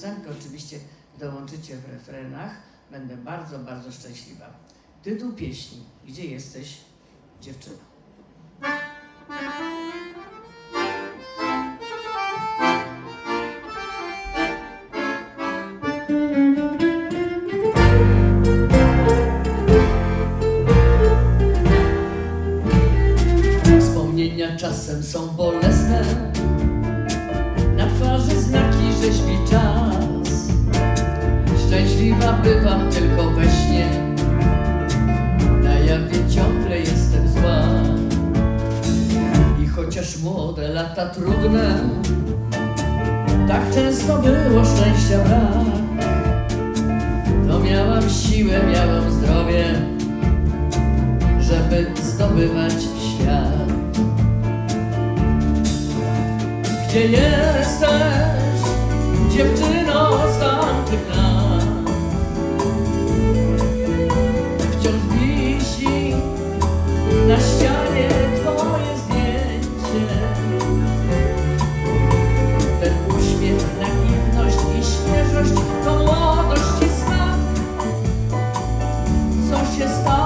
piosenkę oczywiście dołączycie w refrenach, będę bardzo, bardzo szczęśliwa. Tytuł pieśni Gdzie jesteś, dziewczyno? Młode lata trudne, tak często było szczęścia brak. To miałam siłę, miałam zdrowie, żeby zdobywać świat. Gdzie jesteś, dziewczyno precious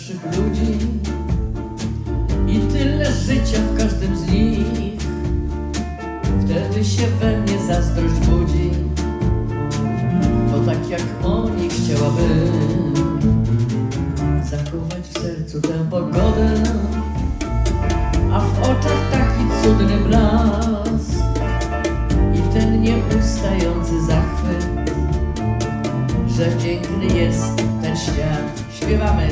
starszych ludzi i tyle życia w każdym z nich. Wtedy się we mnie zazdrość budzi, bo tak jak oni chciałabym zachować w sercu tę pogodę, a w oczach taki cudny blask i ten nieustający zachwyt że piękny jest ten świat. Śpiewamy.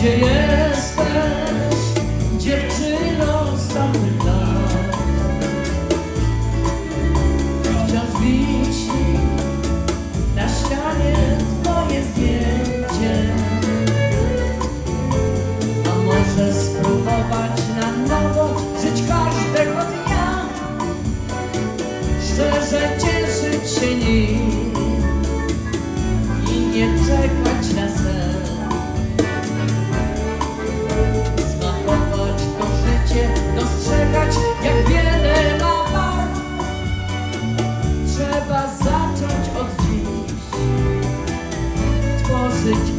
戒烟 мусить.